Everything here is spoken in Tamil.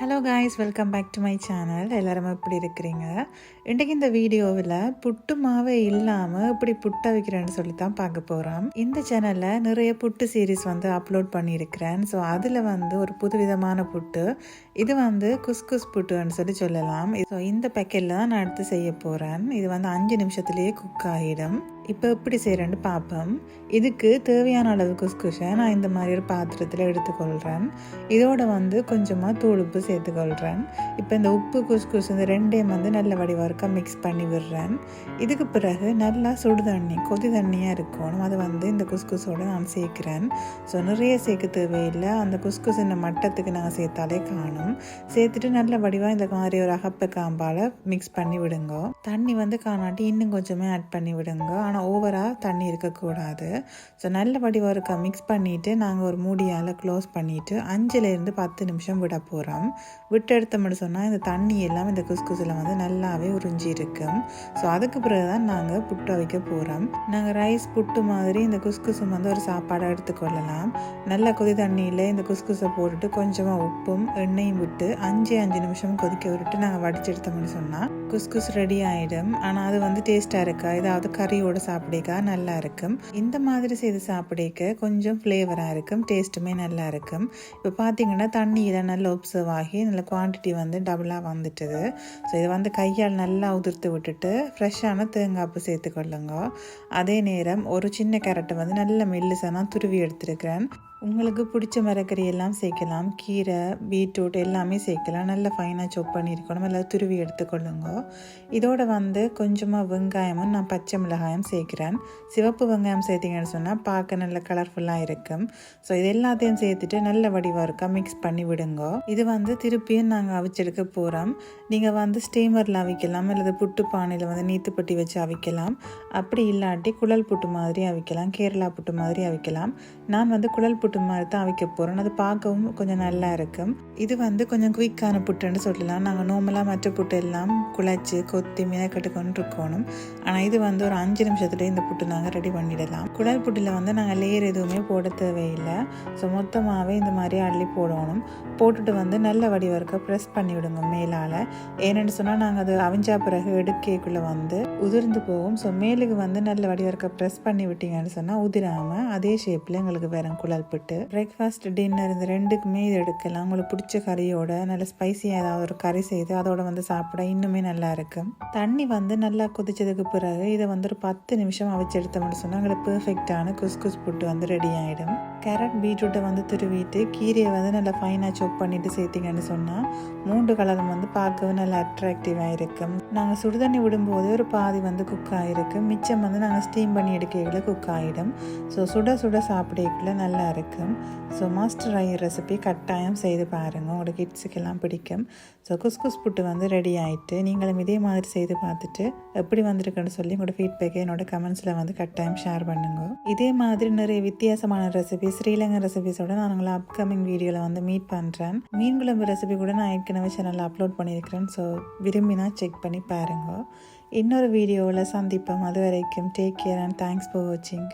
Hello guys welcome back to my channel எல்லாரும் எப்படி இருக்கிறீங்க? இன்றைக்கு இந்த வீடியோவில் புட்டு மாவே இல்லாமல் இப்படி புட்டை வைக்கிறேன்னு சொல்லி தான் பார்க்க போகிறோம் இந்த சேனலில் நிறைய புட்டு சீரீஸ் வந்து அப்லோட் பண்ணியிருக்கிறேன். ஸோ அதில் வந்து ஒரு புதுவிதமான புட்டு. இது வந்து குஸ்குஸ் புட்டுன்னு சொல்லி சொல்லலாம். ஸோ இந்த பேக்கெட்டில் தான் நான் எடுத்து செய்ய போகிறேன் இது வந்து அஞ்சு நிமிஷத்துலேயே குக் ஆகிடும். இப்போ எப்படி செய்கிறேன்னு பார்ப்போம். இதுக்கு தேவையான அளவு குஸ்குஷை நான் இந்த மாதிரி ஒரு பாத்திரத்தில் எடுத்துக்கொள்கிறேன் இதோட வந்து கொஞ்சமாக தூள் உப்பு சேர்த்துக்கொள்கிறேன் இப்போ இந்த உப்பு குஸ்குஸ் இந்த ரெண்டையும் வந்து நல்ல வடிவாருக்காக மிக்ஸ் பண்ணி விடுறேன். இதுக்கு பிறகு நல்லா சுடு தண்ணி கொதி தண்ணியாக இருக்கணும். அது வந்து இந்த குஸ்குஸோடு நான் சேர்க்குறேன். ஸோ நிறைய சேர்க்க தேவையில்லை. அந்த குஸ்குஸ் இந்த மட்டத்துக்கு நாங்கள் சேர்த்தாலே காணும். சேர்த்துட்டு நல்ல வடிவாக இந்த மாதிரி ஒரு அகப்பு காம்பால் மிக்ஸ் பண்ணி விடுங்க. தண்ணி வந்து காணாட்டி இன்னும் கொஞ்சமே ஆட் பண்ணி விடுங்க. ஆனால் ஓவராக தண்ணி இருக்கக்கூடாது. ஸோ நல்ல வடிவாக மிக்ஸ் பண்ணிவிட்டு நாங்கள் ஒரு மூடியால் க்ளோஸ் பண்ணிவிட்டு அஞ்சுலேருந்து பத்து நிமிஷம் விட போகிறோம் விட்டு எடுத்தோம்னு சொன்னால் இந்த தண்ணி எல்லாம் இந்த குஸ்குஸில் வந்து நல்லாவே உறிஞ்சி இருக்கும் ஸோ அதுக்கு பிறகு தான் நாங்கள் புட்டு வைக்க போகிறோம் நாங்கள் ரைஸ் புட்டு மாதிரி இந்த குஸ்குஸும் வந்து ஒரு சாப்பாடாக எடுத்துக்கொள்ளலாம் நல்ல கொதி தண்ணியில் இந்த குஸ்குஸை போட்டுட்டு கொஞ்சமாக உப்பும் எண்ணெயும் விட்டு அஞ்சு அஞ்சு நிமிஷம் கொதிக்க விட்டுட்டு நாங்கள் வடிச்சு எடுத்தோம்னு சொன்னால் குஸ்குஸ் ரெடி ஆகிடும் ஆனால் அது வந்து டேஸ்ட்டாக இருக்கா? ஏதாவது கறியோட சாப்பிடிக்க நல்லா இருக்கும். இந்த மாதிரி செய்து சாப்பிடிக்க கொஞ்சம் ஃப்ளேவராக இருக்கும் டேஸ்ட்டுமே நல்லா இருக்கும். இப்போ பார்த்தீங்கன்னா தண்ணியில் நல்லா ஒப்சர்வ் ஆகி நல்ல குவான்டிட்டி வந்து டபுளாக வந்துட்டுது. ஸோ இதை வந்து கையால் நல்லா உதிர்த்து விட்டுட்டு ஃப்ரெஷ்ஷான தேங்காய்ப்பு சேர்த்துக்கொள்ளுங்க. அதே நேரம் ஒரு சின்ன கேரட்டை வந்து நல்ல மெல்லிசாக துருவி எடுத்துருக்கிறேன். உங்களுக்கு பிடிச்ச மரக்கறி எல்லாம் சேர்க்கலாம். கீரை பீட்ரூட் எல்லாமே சேர்க்கலாம். நல்லா ஃபைனாக சொப் பண்ணியிருக்கணும். நல்லா துருவி எடுத்துக்கொள்ளுங்க. இதோட வந்து கொஞ்சமாக வெங்காயமும் நான் பச்சை மிளகாயும் சேர்க்குறேன். சிவப்பு வெங்காயம் சேர்த்திங்கன்னு சொன்னால் பார்க்க நல்ல கலர்ஃபுல்லாக இருக்கும். ஸோ இது எல்லாத்தையும் சேர்த்துட்டு நல்ல வடிவாக இருக்கா மிக்ஸ் பண்ணி விடுங்க. இது வந்து திருப்பியும் நாங்கள் அவிச்செடுக்க போகிறோம் நீங்கள் வந்து ஸ்டீமரில் அவிக்கலாம் அல்லது புட்டு பானையில் வந்து நீத்துப்பட்டி வச்சு அவிக்கலாம். அப்படி இல்லாட்டி குழல் புட்டு மாதிரி அவிக்கலாம் கேரளா புட்டு மாதிரி அவிக்கலாம். நான் வந்து குழல் புட்டு மாதிரி தான் அவிக்க போகிறோம் அது பார்க்கவும் கொஞ்சம் நல்லா இருக்கும் இது வந்து கொஞ்சம் குயிக்கான புட்டுன்னு சொல்லலாம். நாங்கள் நார்மலாக மற்ற புட்டு எல்லாம் குழச்சி கொத்தி மிதக்கட்டு இருக்கணும். ஆனால் இது வந்து ஒரு அஞ்சு நிமிஷத்துலேயே இந்த புட்டு நாங்கள் ரெடி பண்ணிடலாம். குழல் புட்டில் வந்து நாங்கள் லேயர் எதுவுமே போட தேவையில்லை. ஸோ மொத்தமாகவே இந்த மாதிரி அள்ளி போடணும். போட்டுட்டு வந்து நல்ல வடிவருக்கு ப்ரெஸ் பண்ணி விடுங்க மேலால். ஏன்னு சொன்னால் நாங்கள் அது அவிஞ்சா பிறகு எடுக்கைக்குள்ளே வந்து உதிர்ந்து போகும். ஸோ மேலுக்கு வந்து நல்ல வடிவருக்கு ப்ரெஸ் பண்ணி விட்டீங்கன்னு சொன்னால் உதிராமல் அதே ஷேப்பில் எங்களுக்கு வேற குழல் புட்டு பிரேக்ஃபாஸ்ட் டின்னர் இந்த ரெண்டுக்குமே இது எடுக்கலாம். உங்களுக்கு பிடிச்ச கறியோட நல்ல ஸ்பைசியாக ஏதாவது ஒரு கறி செய்து அதோட வந்து சாப்பிட இன்னுமே நல்லா இருக்கும் தண்ணி வந்து நல்லா கொதிச்சதுக்கு பிறகு இதை வந்து ஒரு பத்து நிமிஷம் அவிச்சு எடுத்தோம்னு சொன்னால் எங்களுக்கு பெர்ஃபெக்டான குஸ்குஸ் புட்டு வந்து ரெடி ஆகிடும் கேரட் பீட்ரூட்டை வந்து துருவிட்டு கீரையை வந்து நல்லா ஃபைனாக சாப் பண்ணிட்டு சேர்த்திங்கன்னு சொன்னால் மூன்று கலரும் வந்து பார்க்கவே நல்லா அட்ராக்டிவாக இருக்கும் நாங்கள் சுடுதண்ணி விடும்போது ஒரு பாதி வந்து குக் ஆகிருக்கு மிச்சம் வந்து நாங்கள் ஸ்டீம் பண்ணி எடுக்கையில் குக் ஆகிடும் ஸோ சுட சுட சாப்பிடக்குள்ள நல்லா இருக்கும் ஸோ மாஸ்டர் ஐயர் ரெசிபி கட்டாயம் செய்து பாருங்கள் உங்களோட கிட்ஸுக்கெல்லாம் பிடிக்கும். ஸோ குஸ்குஸ் புட்டு வந்து ரெடி ஆகிட்டு நீங்களும் இதே மாதிரி செய்து பார்த்துட்டு எப்படி வந்திருக்குன்னு சொல்லி உங்களோட ஃபீட்பேக்கை என்னோட கமெண்ட்ஸில் வந்து கட்டாயம் ஷேர் பண்ணுங்க. இதே மாதிரி நிறைய வித்தியாசமான ரெசிபி ஸ்ரீலங்கன் ரெசிபிஸோட நான் உங்களை அப்கமிங் வீடியோவில் வந்து மீட் பண்ணுறேன் மீன் குழம்பு ரெசிபி கூட நான் ஏற்கனவே சேனலில் அப்லோட் பண்ணியிருக்கிறேன். ஸோ விரும்பினா செக் பண்ணி பாருங்க. இன்னொரு வீடியோவில் சந்திப்போம். அது வரைக்கும் take care and thanks for வாட்சிங்